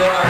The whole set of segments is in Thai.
ดู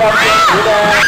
감사합니다.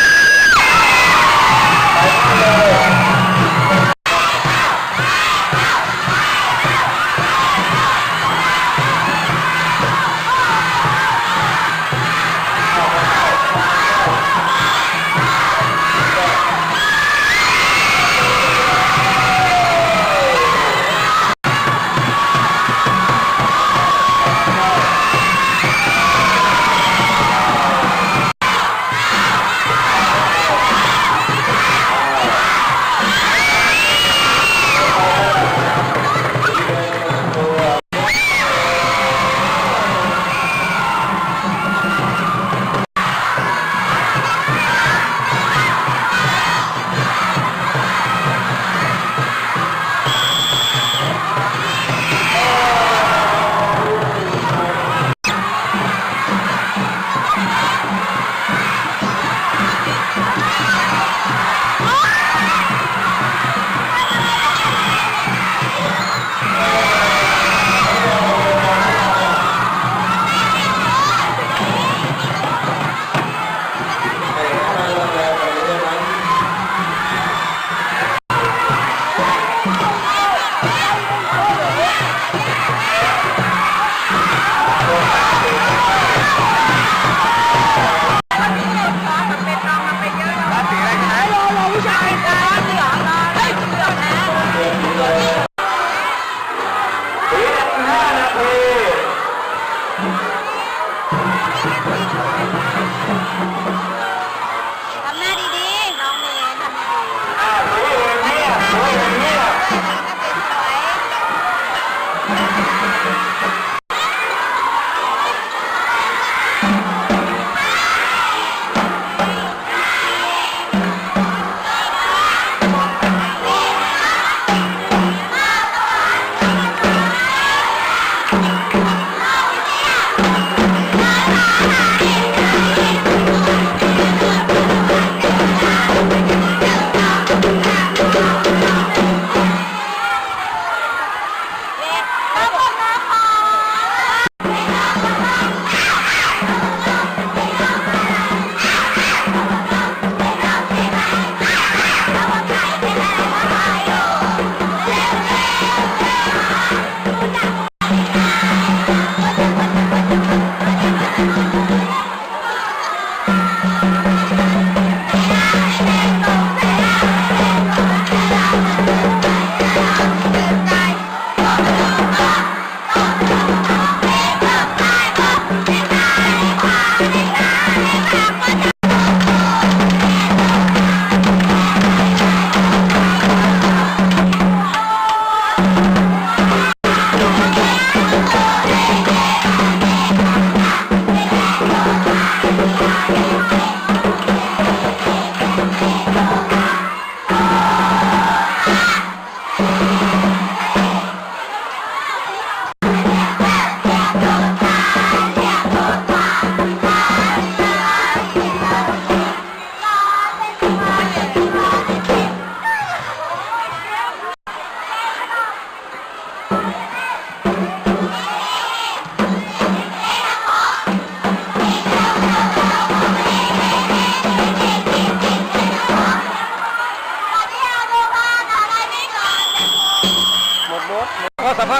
Parabéns!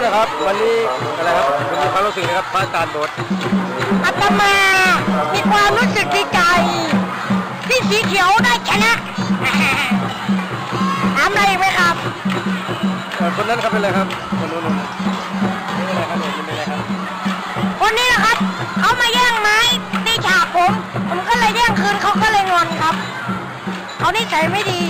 นะครับ วันนี้อะไรครับคุณมีความรู้สึกนะครับพระอาจารย์โบสอาตมา มีความรู้สึกดีใจ ที่สีเขียวได้ชนะถามอะไรอีกไหมครับเอ่อคนนั้นครับเป็นอะไรครับคนนู้นนู่นนี่เป็นอะไรครับเนี่ยเป็นอะไรครับคนนี้นะครับเขามาแย่งไม้ตีฉากผม ผมก็เลยแย่งคืนเขาก็เลยงอนครับเขานิสัยไม่ดี